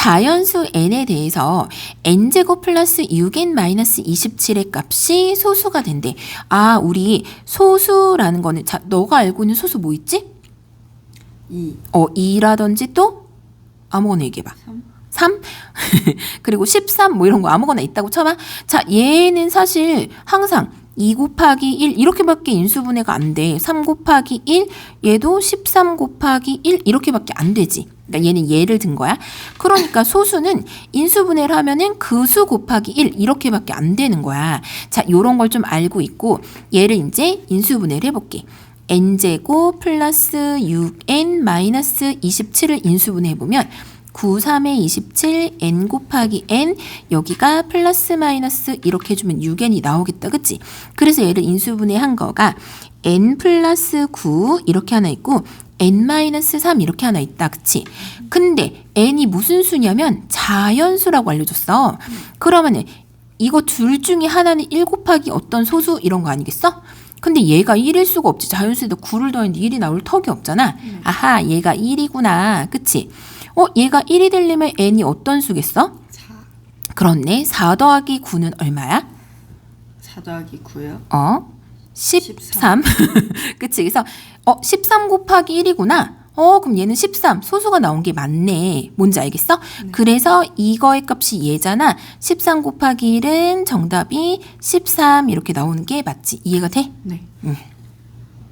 자연수 n에 대해서 n제곱 플러스 6n 마이너스 27의 값이 소수가 된대. 아, 우리 소수라는 거는 자, 너가 알고 있는 소수 뭐 있지? 2, 어, 2라든지 또 아무거나 얘기해 봐. 3, 3 그리고 13 뭐 이런 거 아무거나 있다고 쳐봐. 자, 얘는 사실 항상 2 곱하기 1 이렇게밖에 인수분해가 안 돼. 3 곱하기 1 얘도 13 곱하기 1 이렇게밖에 안 되지. 그러니까 얘는 얘를 든 거야. 그러니까 소수는 인수분해를 하면은 그 수 곱하기 1 이렇게밖에 안 되는 거야. 자, 요런 걸 좀 알고 있고 얘를 이제 인수분해를 해볼게. n제곱 플러스 6n 마이너스 27을 인수분해 보면 9, 3에 27, n 곱하기 n 여기가 플러스 마이너스 이렇게 해주면 6n이 나오겠다 그치? 그래서 얘를 인수분해 한 거가 n 플러스 9 이렇게 하나 있고 n 마이너스 3 이렇게 하나 있다 그치? 근데 n이 무슨 수냐면 자연수라고 알려줬어 그러면은 이거 둘 중에 하나는 1 곱하기 어떤 소수 이런 거 아니겠어? 근데 얘가 1일 수가 없지. 자연수에다 9를 더했는데 1이 나올 턱이 없잖아. 아하, 얘가 1이구나. 그치? 어, 얘가 1이 되려면 n이 어떤 수겠어? 4, 그렇네. 4 더하기 9는 얼마야? 4 더하기 9요. 어? 13. 그치? 그래서, 어, 13 곱하기 1이구나. 어, 그럼 얘는 13. 소수가 나온 게 맞네. 뭔지 알겠어? 그래서 이거의 값이 얘잖아. 13 곱하기 1은 정답이 13 이렇게 나오는 게 맞지? 이해가 돼? 네. 응.